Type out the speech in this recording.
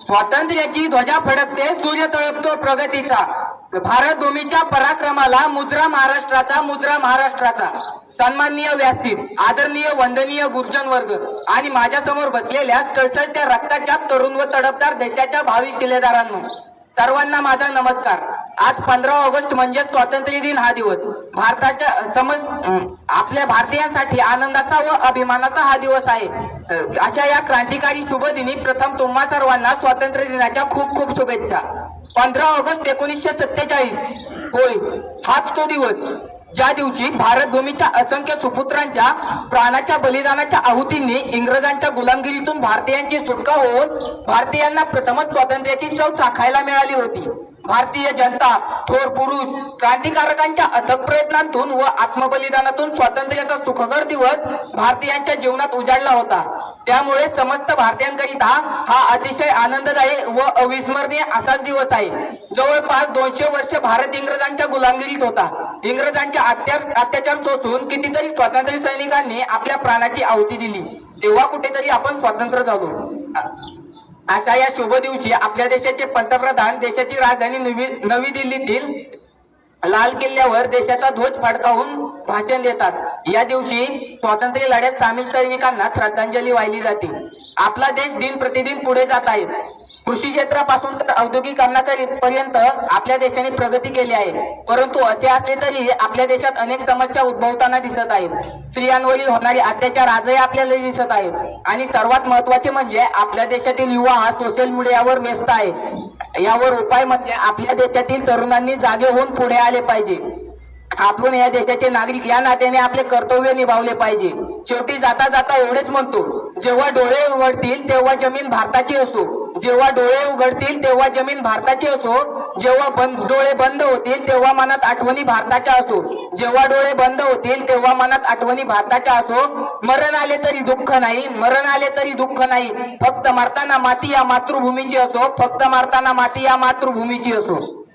स्वातंत्र्याची ध्वजा फडकते सूर्य तळपतो प्रगतीचा. भारत भूमीच्या पराक्रमाला मुजरा महाराष्ट्राचा मुजरा महाराष्ट्राचा. सन्माननीय व्यासपीठ आदरणीय वंदनीय गुरुजन वर्ग आणि माझ्यासमोर बसलेल्या सळसळत्या रक्ताच्या तरुण व तडपदार देशाच्या भावी शिलेदारांनो सर्वांना माझा नमस्कार. आज पंधरा ऑगस्ट म्हणजे स्वातंत्र्य दिन हा दिवस. भारताच्या समज आपल्या भारतीयांसाठी आनंदाचा व अभिमानाचा हा दिवस आहे. अशा या क्रांतिकारी शुभ दिनी प्रथम तुम्हा सर्वांना स्वातंत्र्य दिनाच्या खूप खूप शुभेच्छा. पंधरा ऑगस्ट एकोणीसशे सत्तेचाळीस. होय हाच तो दिवस. ज्या दिवशी भारत भूमीच्या असंख्य सुपुत्रांच्या प्राणाच्या बलिदानाच्या आहुतींनी इंग्रजांच्या गुलामगिरीतून भारतीयांची सुटका होऊन भारतीयांना प्रथमच स्वातंत्र्याची चव चाखायला मिळाली होती. भारतीय जनता थोर पुरुष क्रांतिकारकांच्या अथक प्रयत्नांतून व आत्मबलिदानातून स्वातंत्र्याचा सुखकर दिवस भारतीयांच्या जीवनात उजाडला होता. त्यामुळे समस्त भारतीयांकरिता हा अतिशय आनंददायी व अविस्मरणीय असाच दिवस आहे. जवळपास दोनशे वर्ष भारत इंग्रजांच्या गुलामगिरीत होता. इंग्रजांच्या अत्याचार सोसून कितीतरी स्वातंत्र्य सैनिकांनी आपल्या प्राणाची आहुती दिली. तेव्हा कुठेतरी आपण स्वातंत्र्य झालो. अशा या शुभ दिवशी आपल्या देशाचे पंतप्रधान देशाची राजधानी नवी नवी दिल्लीतील लाल किल्ल्यावर देशाचा ध्वज फडकावून भाषण देतात. या दिवशी स्वातंत्र्य लढ्यात सामील सैनिकांना श्रद्धांजली वाहिली जाते. आपला देश दिन प्रतिदिन पुढे जात आहे. कृषी क्षेत्रापासून तर औद्योगिकरणापर्यंत आपल्या देशाने प्रगती केली आहे. परंतु असे असले तरी आपल्या देशात अनेक समस्या उद्भवताना दिसत आहेत. स्त्रियांवरील होणारे अत्याचार आजही आपल्याला दिसत आहेत. आणि सर्वात महत्त्वाचे म्हणजे आपल्या देशातील युवा हा सोशल मीडियावर व्यस्त आहे. यावर उपाय म्हणजे आपल्या देशातील तरुणांनी जागे होऊन पुढे आले पाहिजे. आपण या देशाचे नागरिक या नात्याने आपले कर्तव्य निभावले पाहिजे. शेवटी जाता जाता एवढेच म्हणतो जेव्हा डोळे उघडतील तेव्हा जमीन भारताची असो. जेव्हा डोळे उघडतील तेव्हा जमीन भारताची असो जेव्हा बंद डोळे बंद होतील तेव्हा मनात आठवणी भारताच्या असो. जेव्हा डोळे बंद होतील तेव्हा मनात आठवणी भारताच्या असो. मरण आले तरी दुःख नाही मरण आले तरी दुःख नाही. फक्त मारताना माती या मातृभूमीची असो फक्त मारताना माती या मातृभूमीची असो.